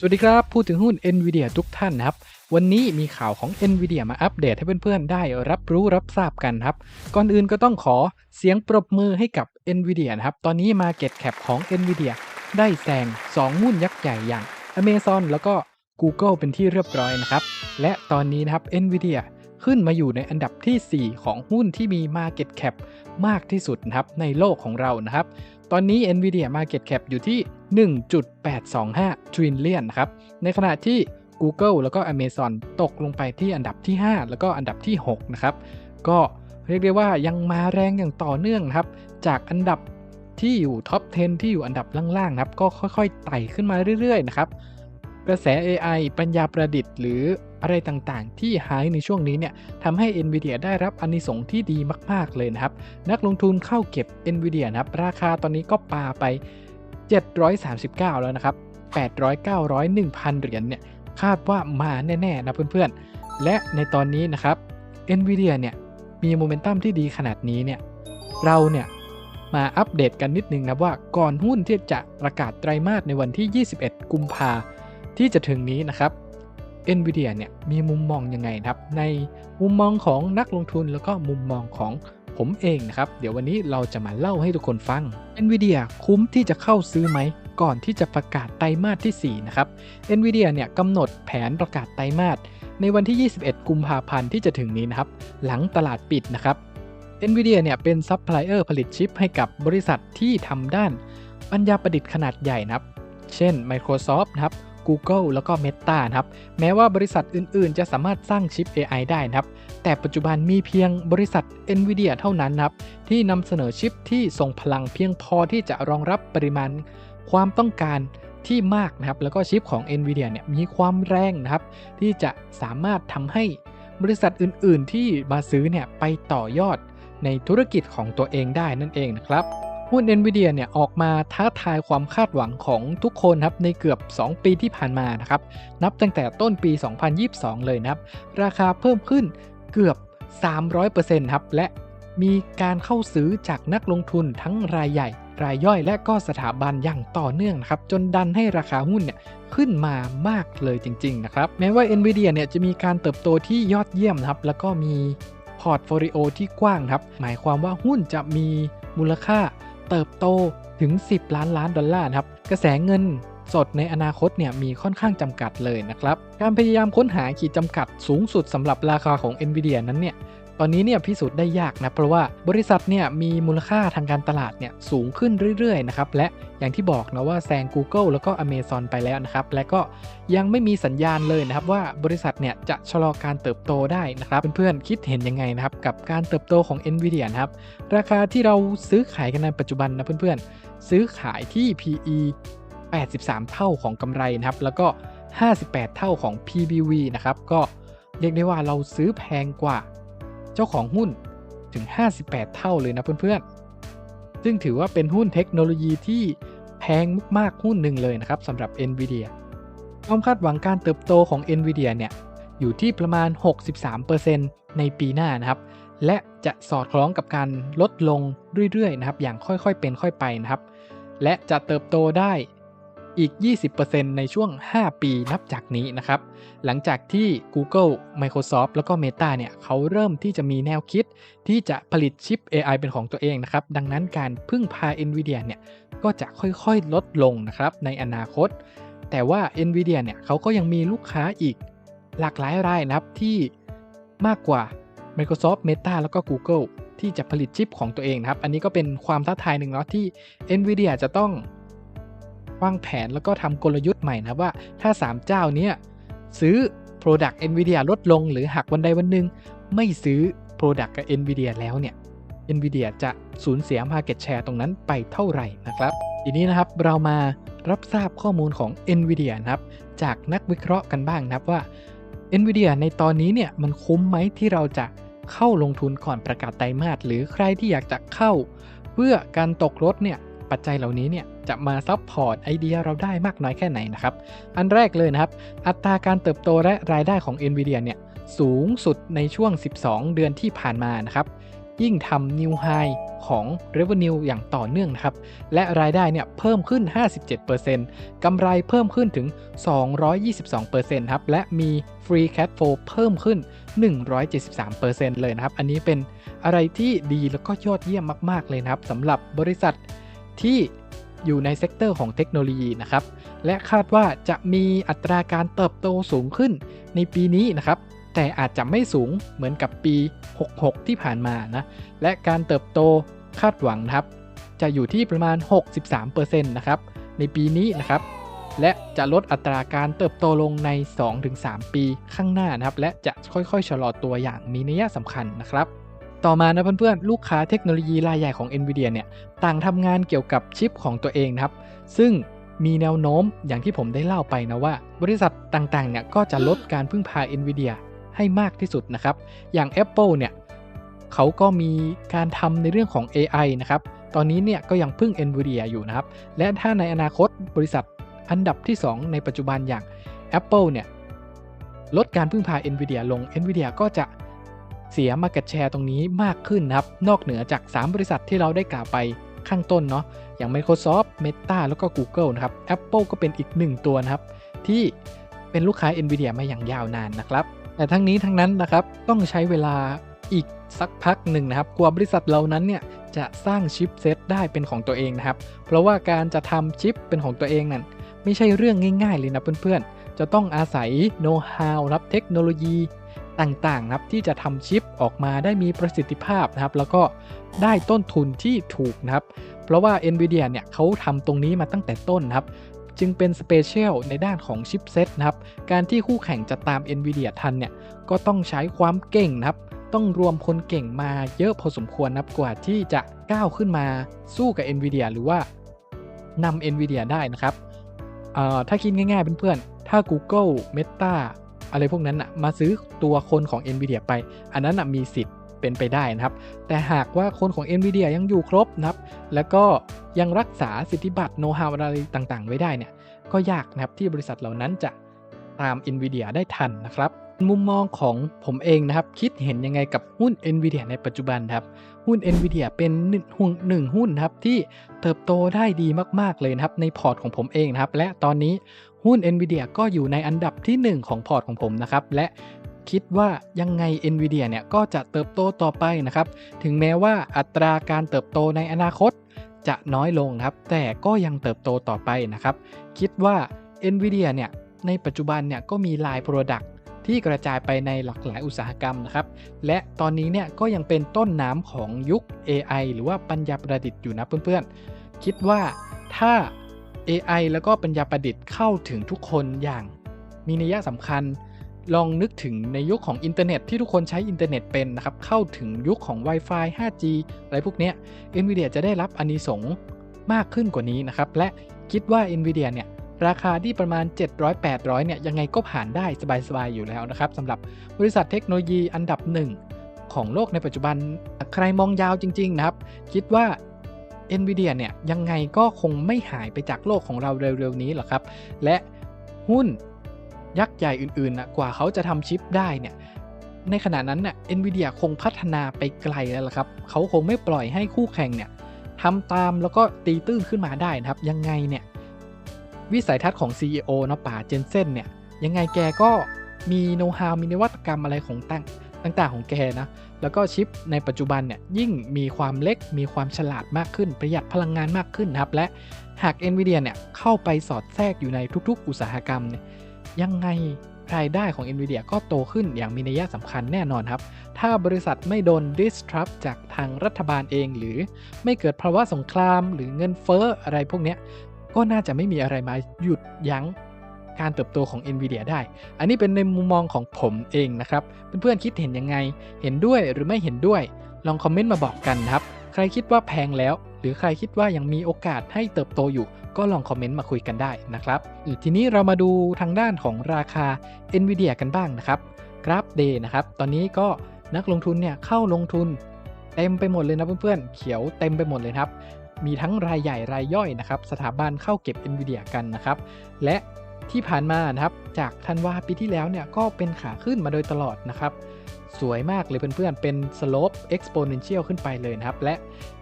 สวัสดีครับ พูดถึงหุ้น NVIDIA ทุกท่านนะครับ วันนี้มีข่าวของ NVIDIA มาอัปเดตให้เพื่อนๆ ได้รับรู้รับทราบกันครับ ก่อนอื่นก็ต้องขอเสียงปรบมือให้กับ NVIDIA นะครับ ตอนนี้ Market Cap ของ NVIDIA ได้แซง2หุ้นยักษ์ใหญ่อย่าง Amazon แล้วก็ Google เป็นที่เรียบร้อยนะครับ และตอนนี้นะครับ NVIDIA ขึ้นมาอยู่ในอันดับที่ 4 ของหุ้นที่มี Market Cap มากที่สุดนะครับในโลกของเรานะครับ ตอนนี้ NVIDIA Market Cap อยู่ที่ 1.825 trillion นะครับ ในขณะที่ Google แล้วก็ Amazon ตกลงไปที่อันดับที่ 5 แล้วก็อันดับที่ 6 นะครับ ก็เรียกได้ว่ายังมาแรงอย่างต่อเนื่องครับ จากอันดับที่อยู่ท็อป 10 ที่อยู่อันดับล่างๆนะครับ ก็ค่อยๆไต่ขึ้นมาเรื่อยๆ นะครับ กระแส AI ปัญญาประดิษฐ์ หรืออะไรต่างๆ ที่หายในช่วงนี้เนี่ยทำให้ NVIDIA ได้รับอนิสงส์ที่ดีมาก ๆ เลยนะครับ นักลงทุนเข้าเก็บ NVIDIA นะครับราคาตอนนี้ก็ปาไป 739 แล้วนะครับ 800 900 1,000 เหรียญเนี่ยคาดว่ามาแน่ ๆ นะเพื่อนๆ และในตอนนี้นะครับ NVIDIA เนี่ยมีโมเมนตัมที่ดีขนาดนี้เนี่ยเราเนี่ยมาอัปเดตกันนิดนึงนะว่าก่อนหุ้นที่จะประกาศไตรมาสในวันที่ 21 กุมภา ที่จะถึงนี้นะครับ NVIDIA เนี่ยมีมุมมองยังไงนะครับ ในมุมมองของนักลงทุนแล้วก็มุมมองของผมเองนะครับ เดี๋ยววันนี้เราจะมาเล่าให้ทุกคนฟัง NVIDIA คุ้มที่จะเข้าซื้อไหม ก่อนที่จะประกาศไตรมาสที่ 4 นะครับ NVIDIA เนี่ยกำหนดแผนประกาศไตรมาสในวันที่ 21 กุมภาพันธ์ที่จะถึงนี้นะครับ หลังตลาดปิดนะครับ NVIDIA เนี่ยเป็นซัพพลายเออร์ผลิตชิปให้กับบริษัทที่ทำด้านปัญญาประดิษฐ์ขนาดใหญ่นะครับ เช่น Microsoft นะครับ Google แล้วก็ Meta นะครับ แม้ว่าบริษัทอื่นๆ จะสามารถสร้างชิป AI ได้นะครับ แต่ปัจจุบันมีเพียงบริษัท NVIDIA เท่านั้นนะครับ ที่นำเสนอชิปที่ทรงพลังเพียงพอที่จะรองรับปริมาณความต้องการที่มากนะครับ แล้วก็ชิปของ NVIDIA เนี่ยมีความแรงนะครับ ที่จะสามารถทำให้บริษัทอื่นๆ ที่มาซื้อเนี่ยไปต่อยอดในธุรกิจของตัวเองได้นั่นเองนะครับ หุ้น NVIDIA เนี่ยออกมาท้าทายความคาดหวังของทุกคนครับในเกือบ 2 ปีที่ผ่านมานะครับนับตั้งแต่ต้นปี 2022 เลยนะครับ ราคาเพิ่มขึ้นเกือบ 300%ครับและมีการเข้าซื้อจากนักลงทุนทั้งรายใหญ่ รายย่อยและก็สถาบันอย่างต่อเนื่องนะครับ จนดันให้ราคาหุ้นเนี่ยขึ้นมามากเลยจริง ๆ นะครับ แม้ว่า NVIDIA เนี่ยจะมีการเติบโตที่ยอดเยี่ยมนะครับ แล้วก็มีพอร์ตโฟลิโอที่กว้างครับ หมายความว่าหุ้นจะมีมูลค่า เติบโตถึง 10 ล้านล้านดอลลาร์นะครับ กระแสเงินสดในอนาคตเนี่ยมีค่อนข้างจำกัดเลยนะครับ การพยายามค้นหาขีดจำกัดสูงสุดสำหรับราคาของ NVIDIA นั้นเนี่ย ตอนนี้เนี่ยพิสูจน์ได้ยากนะเพราะว่าบริษัทเนี่ยมีมูลค่าทางการตลาดเนี่ยสูงขึ้นเรื่อยๆนะครับและอย่างที่บอกนะว่าแซง Google แล้วก็ Amazon ไปแล้วนะครับและก็ยังไม่มีสัญญาณเลยนะครับว่าบริษัทเนี่ยจะชะลอการเติบโตได้นะครับเพื่อนๆคิดเห็นยังไงนะครับกับการเติบโตของ NVIDIA นะครับราคาที่เราซื้อขายกันในปัจจุบันนะเพื่อนๆซื้อขายที่ PE 83 เท่าของกำไรนะครับแล้วก็ 58 เท่าของ PBV นะครับก็เรียกได้ว่าเราซื้อแพงกว่า เจ้าของหุ้นถึง 58 เท่าเลยนะเพื่อนๆ ซึ่งถือว่าเป็นหุ้นเทคโนโลยีที่แพงมากๆหุ้นหนึ่งเลยนะครับสำหรับ NVIDIA ความคาดหวังการเติบโตของ NVIDIA เนี่ยอยู่ที่ประมาณ 63%ในปีหน้านะครับ และจะสอดคล้องกับการลดลงเรื่อยๆนะครับอย่างค่อยๆเป็นค่อยไปนะครับ และจะเติบโตได้ อีก 20%ในช่วง 5 ปีนับจากนี้นะครับ หลังจากที่ Google Microsoft แล้วก็ Meta เนี่ยเขาเริ่มที่จะมีแนวคิดที่จะผลิตชิป AI เป็นของตัวเองนะครับ ดังนั้นการพึ่งพา NVIDIA เนี่ยก็จะค่อยๆลดลงนะครับในอนาคต แต่ว่า NVIDIA เนี่ยเขาก็ยังมีลูกค้าอีกหลากหลายรายนะครับที่มากกว่า Microsoft Meta แล้วก็ Google ที่จะผลิตชิปของตัวเองนะครับ อันนี้ก็เป็นความท้าทายหนึ่งเนาะที่ NVIDIA จะต้อง วางแผนแล้วก็ทำกลยุทธ์ใหม่นะว่าถ้า 3 เจ้านี้ซื้อ Product NVIDIA ลดลงหรือหักวันใดวันหนึ่งไม่ซื้อ Product กับ NVIDIA แล้วเนี่ย NVIDIA จะสูญเสีย Market Share ตรงนั้นไปเท่าไหร่นะครับ ทีนี้นะครับเรามารับทราบข้อมูลของ NVIDIA นะครับ จากนักวิเคราะห์กันบ้างนะครับว่า NVIDIA ในตอนนี้เนี่ยมันคุ้มไหมที่เราจะเข้าลงทุนก่อนประกาศไตรมาสหรือใครที่อยากจะเข้า เพื่อการตกรถเนี่ย ปัจจัยเหล่านี้เนี่ยจะมาซับพอร์ตไอเดียเราได้มากน้อยแค่ไหนนะครับ อันแรกเลยนะครับ อัตราการเติบโตและรายได้ของ NVIDIA เนี่ยสูงสุดในช่วง 12 เดือนที่ผ่านมานะครับ ยิ่งทำ New High ของ Revenue อย่างต่อเนื่องนะครับ และรายได้เนี่ยเพิ่มขึ้น 57%กำไรเพิ่มขึ้นถึง 222%ครับ และมี Free Cash Flow เพิ่มขึ้น 173%เลยนะครับ อันนี้เป็นอะไรที่ดีแล้วก็ยอดเยี่ยมมาก ๆ เลยนะครับสำหรับบริษัท ที่อยู่ในเซกเตอร์ของเทคโนโลยีนะครับ และคาดว่าจะมีอัตราการเติบโตสูงขึ้นในปีนี้นะครับ แต่อาจจะไม่สูงเหมือนกับปี 66 ที่ผ่านมานะ และการเติบโตคาดหวังนะครับ จะอยู่ที่ประมาณ 63%นะครับ ในปีนี้นะครับ และจะลดอัตราการเติบโตลงใน 2-3 ปีข้างหน้านะครับ และจะค่อยๆ ชะลอตัวอย่างมีนัยสำคัญนะครับ ต่อมานะเพื่อนๆ ลูกค้าเทคโนโลยีรายใหญ่ของ NVIDIA เนี่ยต่างทำงานเกี่ยวกับชิปของตัวเองนะครับ ซึ่งมีแนวโน้มอย่างที่ผมได้เล่าไปนะว่า บริษัทต่างๆเนี่ยก็จะลดการพึ่งพา NVIDIA ให้มากที่สุดนะครับ อย่าง Apple เนี่ยเขาก็มีการทำในเรื่องของ AI นะครับ ตอนนี้เนี่ยก็ยังพึ่ง NVIDIA อยู่นะครับ และถ้าในอนาคตบริษัทอันดับที่ 2 ในปัจจุบันอย่าง Apple เนี่ยลดการพึ่งพา NVIDIA ลง NVIDIA ก็จะ เสีย Market Share ตรงนี้มากขึ้นนะครับ นอกเหนือจาก 3 บริษัทที่เราได้กล่าวไปข้างต้นเนาะอย่าง Microsoft Meta แล้วก็ Google นะครับ Apple ก็เป็นอีกหนึ่งตัวนะครับ ที่เป็นลูกค้า NVIDIA มาอย่างยาวนานนะครับ แต่ทั้งนี้ทั้งนั้นนะครับต้องใช้เวลาอีกสักพักหนึ่งนะครับกว่าบริษัทเหล่านั้นเนี่ยจะสร้างชิปเซตได้เป็นของตัวเองนะครับ เพราะว่าการจะทำชิปเป็นของตัวเองนั่นไม่ใช่เรื่องง่าย ๆ เลยนะเพื่อนๆ จะต้องอาศัยโน้ตฮาวรับเทคโนโลยี ต่างๆนะครับที่จะทำชิปออกมาได้มีประสิทธิภาพนะครับ แล้วก็ได้ต้นทุนที่ถูกนะครับ เพราะว่า NVIDIA เนี่ยเขาทำตรงนี้มาตั้งแต่ต้นนะครับ จึงเป็นสเปเชียลในด้านของชิปเซตนะครับ การที่คู่แข่งจะตาม NVIDIA ทันเนี่ยก็ต้องใช้ความเก่งนะครับต้องรวมคนเก่งมาเยอะพอสมควรนับกว่าที่จะก้าวขึ้นมาสู้กับ NVIDIA หรือว่านำ NVIDIA ได้นะครับถ้าคิดง่ายๆเพื่อนๆ ถ้า Google Meta อะไรพวกนั้นนะมาซื้อตัวคนของ NVIDIA ไป อันนั้นนะมีสิทธิ์เป็นไปได้นะครับ แต่หากว่าคนของ NVIDIA ยังอยู่ครบนะครับ แล้วก็ยังรักษาสิทธิบัตรโน้ตฮาวอะไรต่างๆ ไว้ได้เนี่ย ก็ยากนะครับที่บริษัทเหล่านั้นจะตาม NVIDIA ได้ทันนะครับมุมมองของผมเองนะครับ คิดเห็นยังไงกับหุ้น NVIDIA ในปัจจุบันครับ หุ้น NVIDIA เป็นหุ้นหนึ่งหุ้นครับที่เติบโตได้ดีมาก ๆ เลยนะครับ ในพอร์ตของผมเองนะครับ และตอนนี้ หุ้น NVIDIA ก็อยู่ในอันดับที่ 1 ของพอร์ตของผมนะครับ และคิดว่ายังไง NVIDIA เนี่ยก็จะเติบโตต่อไปนะครับ ถึงแม้ว่าอัตราการเติบโตในอนาคตจะน้อยลงครับ แต่ก็ยังเติบโตต่อไปนะครับ คิดว่า NVIDIA เนี่ยในปัจจุบันเนี่ยก็มีลายโปรดักที่กระจายไปในหลากหลายอุตสาหกรรมนะครับ และตอนนี้เนี่ยก็ยังเป็นต้นน้ำของยุค AI หรือว่าปัญญาประดิษฐ์อยู่นะเพื่อนๆ คิดว่าถ้า AI แล้วก็ปัญญาประดิษฐ์เข้าถึงทุกคนอย่างมีนัยสำคัญ ลองนึกถึงในยุคของอินเทอร์เน็ตที่ทุกคนใช้อินเทอร์เน็ตเป็นนะครับ เข้าถึงยุคของ Wi-Fi 5G อะไรพวกนี้ NVIDIA จะได้รับอนิสงส์มากขึ้นกว่านี้นะครับ และคิดว่า NVIDIA เนี่ยราคาที่ประมาณ 700-800 เนี่ยยังไงก็ผ่านได้สบายๆ อยู่แล้วนะครับสำหรับบริษัทเทคโนโลยีอันดับหนึ่งของโลกในปัจจุบัน ใครมองยาวจริง ๆ นะครับ คิดว่า NVIDIA เนี่ยยังไงก็คงไม่หายไปจากโลกของเราเร็วๆนี้หรอกครับ และหุ้นยักษ์ใหญ่อื่นๆนะกว่าเขาจะทำชิปได้เนี่ยในขณะนั้นน่ะ NVIDIA คงพัฒนาไปไกลแล้วล่ะครับ เขาคงไม่ปล่อยให้คู่แข่งเนี่ยทำตามแล้วก็ตีตื้นขึ้นมาได้นะครับ ยังไงเนี่ยวิสัยทัศน์ของ CEO นะป่าเจนเซนเนี่ยยังไงแกก็มีโน้ตฮาวมีนวัตกรรมอะไรของตั้ง ต่างๆของแกนะ แล้วก็ชิปในปัจจุบันเนี่ยยิ่งมีความเล็กมีความฉลาดมากขึ้น ประหยัดพลังงานมากขึ้นครับ และหาก NVIDIA เนี่ยเข้าไปสอดแทรกอยู่ในทุกๆ อุตสาหกรรมเนี่ยยังไงรายได้ของ NVIDIA ก็โตขึ้นอย่างมีนัยสำคัญแน่นอนครับ ถ้าบริษัทไม่โดน disrupt จากทางรัฐบาลเองหรือไม่เกิดภาวะสงครามหรือเงินเฟ้ออะไรพวกนี้ก็น่าจะไม่มีอะไรมาหยุดยั้ง การเติบโตของ NVIDIA ได้ อันนี้เป็นในมุมมองของผมเองนะครับ เพื่อนๆคิดเห็นยังไง เห็นด้วยหรือไม่เห็นด้วย ลองคอมเมนต์มาบอกกันนะครับ ใครคิดว่าแพงแล้ว หรือใครคิดว่ายังมีโอกาสให้เติบโตอยู่ ก็ลองคอมเมนต์มาคุยกันได้นะครับทีนี้เรามาดูทางด้านของราคา NVIDIA กันบ้างนะครับกราฟเดย์นะครับ ตอนนี้ก็นักลงทุนเนี่ยเข้าลงทุนเต็มไปหมดเลยนะเพื่อนๆ เขียวเต็มไปหมดเลยครับ มีทั้งรายใหญ่รายย่อยนะครับ สถาบันเข้าเก็บ NVIDIA กันนะครับ และ ที่ผ่านมานะครับ จากธันวาปีที่แล้วเนี่ยก็เป็นขาขึ้นมาโดยตลอดนะครับ สวยมากเลยเพื่อนๆ เป็น slope exponential ขึ้นไปเลยนะครับ และ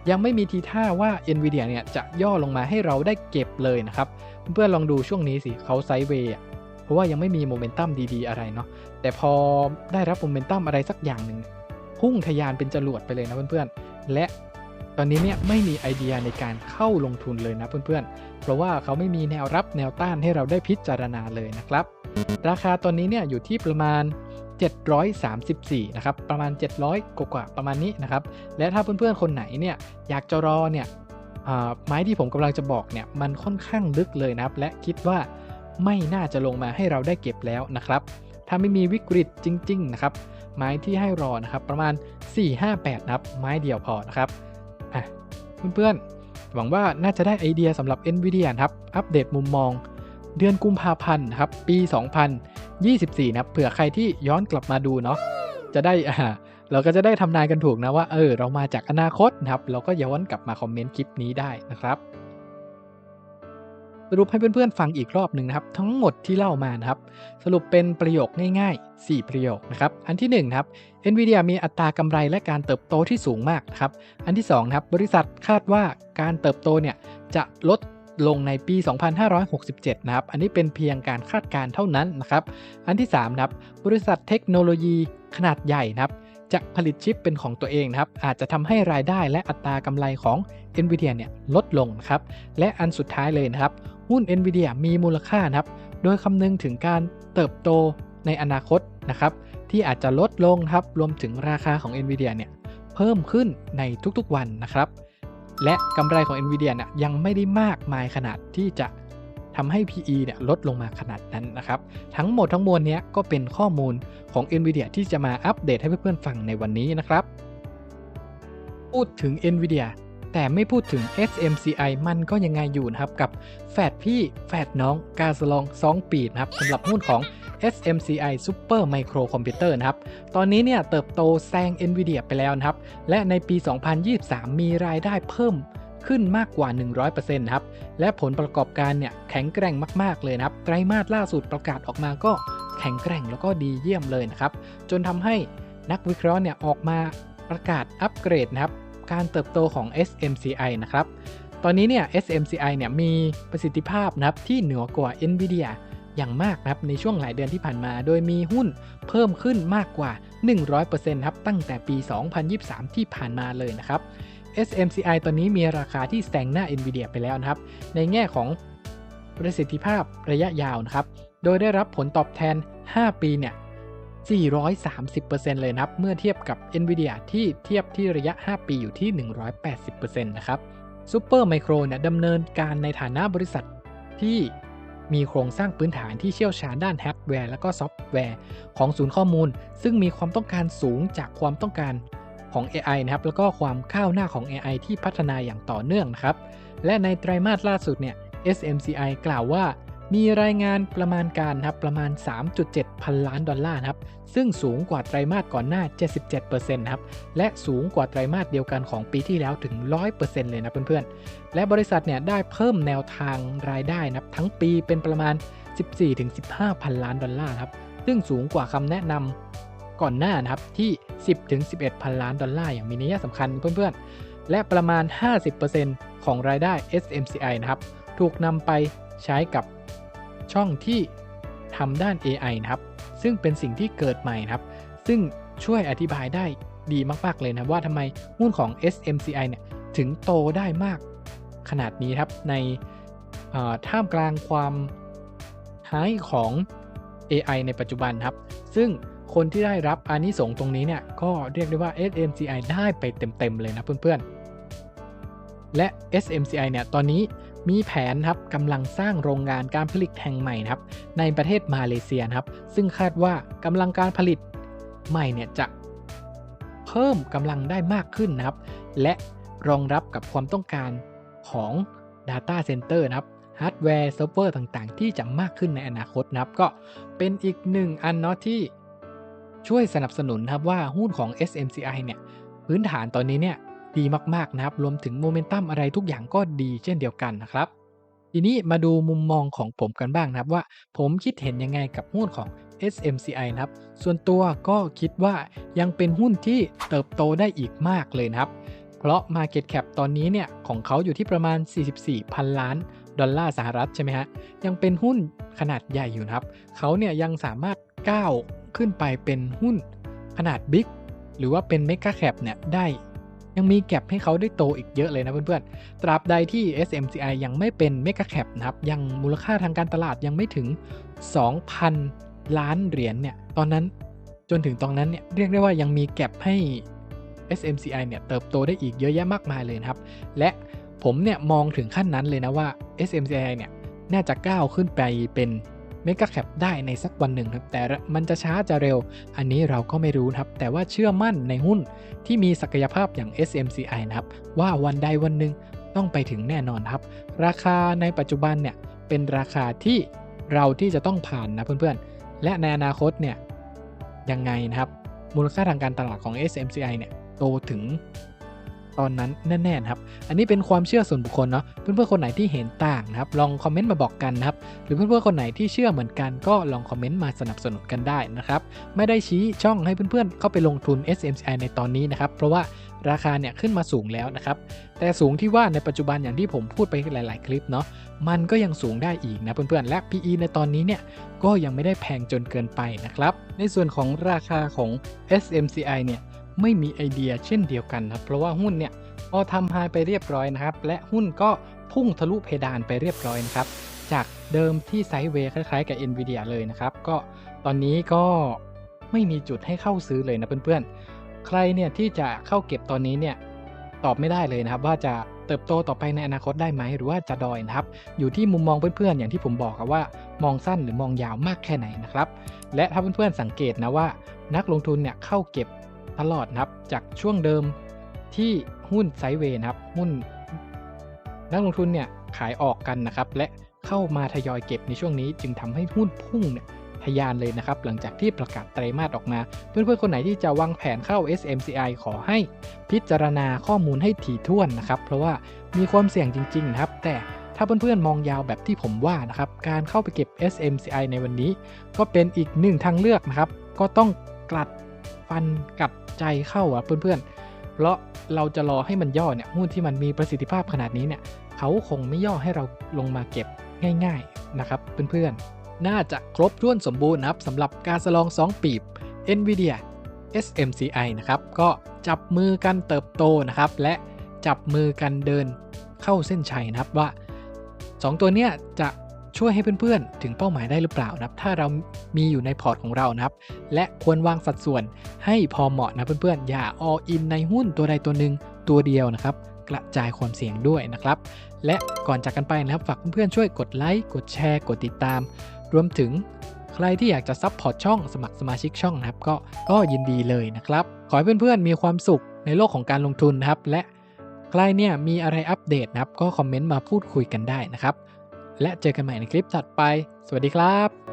ยังไม่มีทีท่าว่า NVIDIA เนี่ยจะย่อลงมาให้เราได้เก็บเลยนะครับ เพื่อนๆลองดูช่วงนี้สิเขาไซด์เวย์เพราะว่ายังไม่มีโมเมนตัมดีๆอะไรเนาะแต่พอได้รับโมเมนตัมอะไรสักอย่างหนึ่งพุ่งทะยานเป็นจรวดไปเลยนะเพื่อนๆและตอนนี้เนี่ยไม่มีไอเดียในการเข้าลงทุนเลยนะเพื่อนๆ เพราะว่าเขาไม่มีแนวรับแนวต้านให้เราได้พิจารณาเลยนะครับ ราคาตอนนี้เนี่ยอยู่ที่ประมาณ 734 นะครับ ประมาณ 700 กว่าประมาณนี้นะครับ และถ้าเพื่อนๆ คนไหนเนี่ยอยากจะรอเนี่ยอ่าไม้ที่ผมกำลังจะบอกเนี่ยมันค่อนข้างลึกเลยนะครับ และคิดว่าไม่น่าจะลงมาให้เราได้เก็บแล้วนะครับ ถ้าไม่มีวิกฤตจริง ๆ นะครับ ไม้ที่ให้รอนะครับประมาณ 4-5-8นะครับ ไม้เดียวพอนะครับอะเพื่อนๆ หวังว่าน่าจะได้ไอเดียสำหรับ NVIDIA ครับ อัปเดตมุมมอง เดือนกุมภาพันธ์ครับ ปี 2024 นะครับ เผื่อใครที่ย้อนกลับมาดูเนาะ จะได้อ่าเราก็จะได้ทำนายกันถูกนะว่า เออ เรามาจากอนาคตนะครับ เราก็ย้อนกลับมาคอมเมนต์คลิปนี้ได้นะครับ สรุปให้เพื่อนๆฟังอีกรอบหนึ่งนะครับ ทั้งหมดที่เล่ามานะครับ สรุปเป็นประโยคง่ายๆ 4 ประโยคนะครับ อันที่ 1 นะครับ NVIDIA มีอัตรากำไรและการเติบโตที่สูงมากนะครับ อันที่2นะครับ บริษัทคาดว่าการเติบโตเนี่ยจะลดลงในปี 2567 นะครับ อันนี้เป็นเพียงการคาดการณ์เท่านั้นนะครับ อันที่3นะครับ บริษัทเทคโนโลยีขนาดใหญ่นะครับ จะผลิตชิปเป็นของตัวเองนะครับ อาจจะทำให้รายได้และอัตรากำไรของ NVIDIA เนี่ยลดลงครับ และอันสุดท้ายเลยนะครับ หุ้น NVIDIA มีมูลค่านะครับ โดยคำนึงถึงการเติบโตในอนาคตนะครับ ที่อาจจะลดลงครับ รวมถึงราคาของ NVIDIA เนี่ยเพิ่มขึ้นในทุกๆวันนะครับ และกำไรของ NVIDIA เนี่ยยังไม่ได้มากมายขนาดที่จะทำให้ PE เนี่ยลดลงมาขนาดนั้นนะครับ ทั้งหมดทั้งมวลเนี้ยก็เป็นข้อมูลของ NVIDIA ที่จะมาอัปเดตให้เพื่อนๆฟังในวันนี้นะครับ พูดถึง NVIDIA แต่ไม่พูดถึง SMCI มันก็ยังไงอยู่นะครับ กับแฝดพี่แฝดน้องกาสลองซองปีดนะครับสำหรับหุ้นของ SMCI Super Micro Computer นะครับ ตอนนี้เนี่ยเติบโตแซง NVIDIA ไปแล้วนะครับ และในปี 2023 มีรายได้เพิ่มขึ้นมากกว่า 100%นะครับ และผลประกอบการเนี่ยแข็งแกร่งมาก ๆ เลยนะครับ ไตรมาสล่าสุดประกาศออกมาก็แข็งแกร่งแล้วก็ดีเยี่ยมเลยนะครับ จนทำให้นักวิเคราะห์เนี่ยออกมาประกาศอัปเกรดนะครับ การเติบโตของ SMCI นะครับ ตอนนี้เนี่ย SMCI เนี่ยมีประสิทธิภาพนะครับที่เหนือกว่า NVIDIA อย่างมากนะครับในช่วงหลายเดือนที่ผ่านมา โดยมีหุ้นเพิ่มขึ้นมากกว่า 100%ครับตั้งแต่ปี 2023 ที่ผ่านมาเลยนะครับ SMCI ตอนนี้มีราคาที่แซงหน้า NVIDIA ไปแล้วนะครับ ในแง่ของประสิทธิภาพระยะยาวนะครับ โดยได้รับผลตอบแทน 5 ปีเนี่ย 430%เลยนะครับ เมื่อเทียบกับ NVIDIA ที่เทียบที่ระยะ 5 ปีอยู่ที่ 180%นะครับ Super Micro เนี่ยดำเนินการในฐานะบริษัทที่มีโครงสร้างพื้นฐานที่เชี่ยวชาญด้านฮาร์ดแวร์และก็ซอฟต์แวร์ของศูนย์ข้อมูล ซึ่งมีความต้องการสูงจากความต้องการของ AI นะครับ แล้วก็ความก้าวหน้าของ AI ที่พัฒนาอย่างต่อเนื่องนะครับ และในไตรมาสล่าสุดเนี่ย SMCI กล่าวว่า มีรายงานประมาณการครับประมาณ 3.7 พันล้านดอลลาร์นะครับ ซึ่งสูงกว่าไตรมาสก่อนหน้า 77%นะครับ และสูงกว่าไตรมาสเดียวกันของปีที่แล้วถึง 100%เลยนะเพื่อนๆ และบริษัทเนี่ยได้เพิ่มแนวทางรายได้นับทั้งปีเป็นประมาณ 14-15 พันล้านดอลลาร์ครับ ซึ่งสูงกว่าคำแนะนำก่อนหน้านะครับที่ 10-11 พันล้านดอลลาร์อย่างมีนัยสำคัญเพื่อนๆ และประมาณ 50%ของรายได้ SMCI นะครับ ถูกนำไปใช้กับ ช่องที่ทำด้าน AI นะครับ ซึ่งเป็นสิ่งที่เกิดใหม่นะครับ ซึ่งช่วยอธิบายได้ดีมากๆเลยนะว่าทำไมหุ้นของ SMCI เนี่ยถึงโตได้มากขนาดนี้ครับในท่ามกลางความหายของ AI ในปัจจุบันครับ ซึ่งคนที่ได้รับอานิสงส์ตรงนี้เนี่ย ก็เรียกได้ว่า SMCI ได้ไปเต็ม ๆ เลยนะเพื่อน ๆ และ SMCI เนี่ย ตอนนี้ มีแผนครับกำลังสร้างโรงงานการผลิตแห่งใหม่นะครับ ในประเทศมาเลเซียครับ ซึ่งคาดว่ากำลังการผลิตใหม่เนี่ยจะเพิ่มกำลังได้มากขึ้นนะครับ และรองรับกับความต้องการของ Data Center นะครับฮาร์ดแวร์เซิร์ฟเวอร์ต่างๆ ที่จะมากขึ้นในอนาคตนะครับ ก็เป็นอีกหนึ่งอันเนาะที่ช่วยสนับสนุนครับว่าหุ้นของ SMCI เนี่ยพื้นฐานตอนนี้เนี่ย ดีมากๆนะครับ รวมถึงโมเมนตัมอะไรทุกอย่างก็ดีเช่นเดียวกันนะครับ ทีนี้มาดูมุมมองของผมกันบ้างนะครับว่าผมคิดเห็นยังไงกับหุ้นของ SMCI นะครับ ส่วนตัวก็คิดว่ายังเป็นหุ้นที่เติบโตได้อีกมากเลยนะครับ เพราะ Market Cap ตอนนี้เนี่ย ของเขาอยู่ที่ประมาณ 44พันล้านดอลลาร์สหรัฐใช่ไหมฮะ ยังเป็นหุ้นขนาดใหญ่อยู่นะครับ เขาเนี่ยยังสามารถก้าวขึ้นไปเป็นหุ้นขนาดบิ๊กหรือว่าเป็นเมกะแคปเนี่ยได้ ยังมีแก็บให้เขาได้โตอีกเยอะเลยนะเพื่อนๆ ตราบใดที่ SMCI ยังไม่เป็นเมกะแคปนะครับ ยังมูลค่าทางการตลาดยังไม่ถึง 2,000 ล้านเหรียญเนี่ย ตอนนั้นจนถึงตอนนั้นเนี่ยเรียกได้ว่ายังมีแก็บให้ SMCI เนี่ยเติบโตได้อีกเยอะแยะมากมายเลยครับ และผมเนี่ยมองถึงขั้นนั้นเลยนะว่า SMCI เนี่ยน่าจะก้าวขึ้นไปเป็น เมกะแคปได้ในสักวันหนึ่งครับ แต่มันจะช้าจะเร็ว อันนี้เราก็ไม่รู้นะครับ แต่ว่าเชื่อมั่นในหุ้นที่มีศักยภาพอย่าง SMCI นะครับ ว่าวันใดวันหนึ่งต้องไปถึงแน่นอนครับ ราคาในปัจจุบันเนี่ยเป็นราคาที่เราที่จะต้องผ่านนะเพื่อนๆ และในอนาคตเนี่ยยังไงนะครับ มูลค่าทางการตลาดของ SMCI เนี่ยโตถึง ตอนนั้นแน่ๆนะครับ อันนี้เป็นความเชื่อส่วนบุคคลเนาะ เพื่อนๆคนไหนที่เห็นต่างนะครับ ลองคอมเมนต์มาบอกกันนะครับ หรือเพื่อนๆคนไหนที่เชื่อเหมือนกันก็ลองคอมเมนต์มาสนับสนุนกันได้นะครับ ไม่ได้ชี้ช่องให้เพื่อนๆเข้าไปลงทุน SMCI ในตอนนี้นะครับ เพราะว่าราคาเนี่ยขึ้นมาสูงแล้วนะครับ แต่สูงที่ว่าในปัจจุบันอย่างที่ผมพูดไปหลาย ๆ คลิปเนาะ มันก็ยังสูงได้อีกนะเพื่อนๆ และ PE ในตอนนี้เนี่ยก็ยังไม่ได้แพงจนเกินไปนะครับ ในส่วนของราคาของ SMCI เนี่ย ไม่มีไอเดียเช่นเดียวกันนะเพราะว่าหุ้นเนี่ยพอทำไฮไปเรียบร้อยนะครับ และหุ้นก็พุ่งทะลุเพดานไปเรียบร้อยนะครับ จากเดิมที่ไซด์เวย์คล้ายๆกับ NVIDIA เลยนะครับ ก็ตอนนี้ก็ไม่มีจุดให้เข้าซื้อเลยนะเพื่อนๆ ใครเนี่ยที่จะเข้าเก็บตอนนี้เนี่ยตอบไม่ได้เลยนะครับ ว่าจะเติบโตต่อไปในอนาคตได้ไหมหรือว่าจะดอยนะครับ อยู่ที่มุมมองเพื่อนๆอย่างที่ผมบอกครับว่ามองสั้นหรือมองยาวมากแค่ไหนนะครับ และถ้าเพื่อนๆสังเกตนะว่า นักลงทุนเนี่ยเข้าเก็บ ตลอดนะครับจากช่วงเดิมที่หุ้นไซด์เวย์นะครับหุ้น นักลงทุนเนี่ยขายออกกันนะครับ และเข้ามาทยอยเก็บในช่วงนี้ จึงทำให้หุ้นพุ่งเนี่ยทะยานเลยนะครับ หลังจากที่ประกาศไตรมาสออกมา เพื่อนๆคนไหนที่จะวางแผนเข้า SMCI ขอให้พิจารณาข้อมูลให้ถี่ถ้วนนะครับ เพราะว่ามีความเสี่ยงจริง ๆ นะครับ แต่ถ้าเพื่อนๆมองยาวแบบที่ผมว่านะครับ การเข้าไปเก็บ SMCI ในวันนี้ ก็เป็นอีกหนึ่งทางเลือกนะครับ ก็ต้องกลัด ฟันกัดใจเข้าอะเพื่อนๆ เพราะเราจะรอให้มันย่อเนี่ยหุ้นที่มันมีประสิทธิภาพขนาดนี้เนี่ยเขาคงไม่ย่อให้เราลงมาเก็บง่ายๆนะครับเพื่อนๆ น่าจะครบถ้วนสมบูรณ์นะครับสำหรับการสลอง 2 ปีบ NVIDIA SMCI นะครับก็จับมือกันเติบโตนะครับ และจับมือกันเดินเข้าเส้นชัยนะครับว่า 2 ตัวเนี้ยจะ ช่วยให้เพื่อนๆ ถึงเป้าหมายได้หรือเปล่านะครับ ถ้าเรามีอยู่ในพอร์ตของเรานะครับ และควรวางสัดส่วนให้พอเหมาะนะเพื่อนๆ อย่า all in ในหุ้นตัวใดตัวหนึ่งตัวเดียวนะครับ กระจายความเสี่ยงด้วยนะครับ และก่อนจากกันไปนะครับ ฝากเพื่อนๆ ช่วยกดไลค์ กดแชร์ กดติดตาม รวมถึงใครที่อยากจะซับพอร์ตช่องสมัครสมาชิกช่องนะครับ ก็ก็ยินดีเลยนะครับ ขอให้เพื่อนๆ มีความสุขในโลกของการลงทุนนะครับ และใครเนี่ยมีอะไรอัปเดตนะครับ ก็คอมเมนต์มาพูดคุยกันได้นะครับ และเจอกันใหม่ในคลิปถัดไป สวัสดีครับ